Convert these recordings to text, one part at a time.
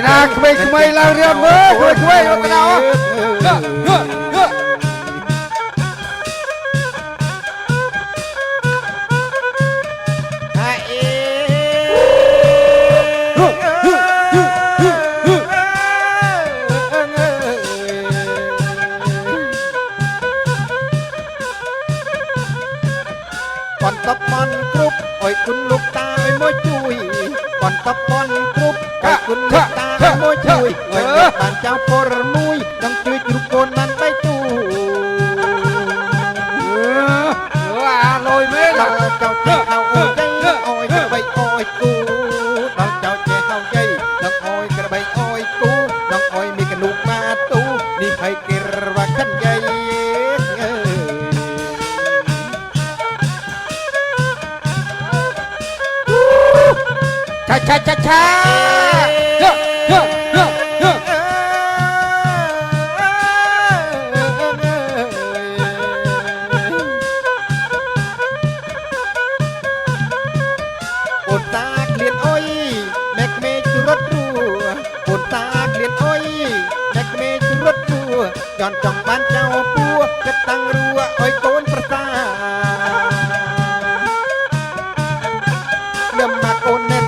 Enak baik semua hilang dia. Woi, woi, woi, woi, woi, គ្រប់អុយគុណលោកតាអុយមួយជួយអុយអ្នកបាន ឆាឆាឆាឆាហឺហឺហឺហឺអូនតាក្លៀនអុយម៉ែក្មេងរត់រួអូនតាក្លៀនអុយម៉ែក្មេងរត់រួចន់ចង់បានចៅពួរគិតតាំងរួអុយកូនប្រសានំមកអូនណែ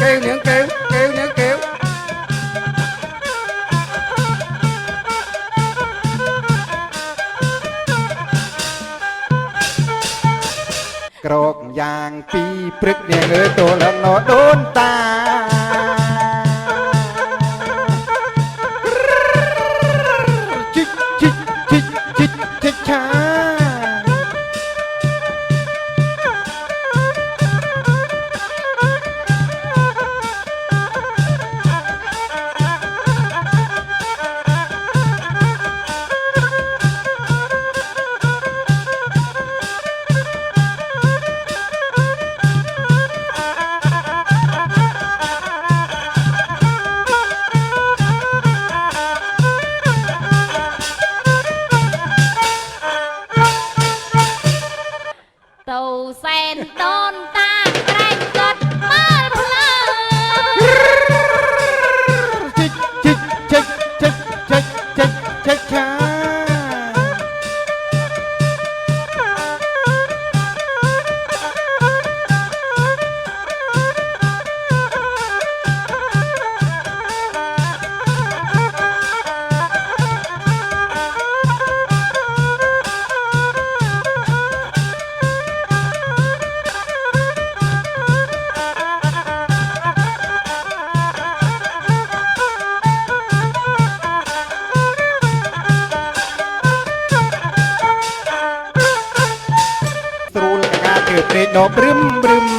ពេលនាងពេលគេនាងគេគេនាងគេក្រោក ស្រួលកកាជឿពេកដបព្រឹមព្រឹម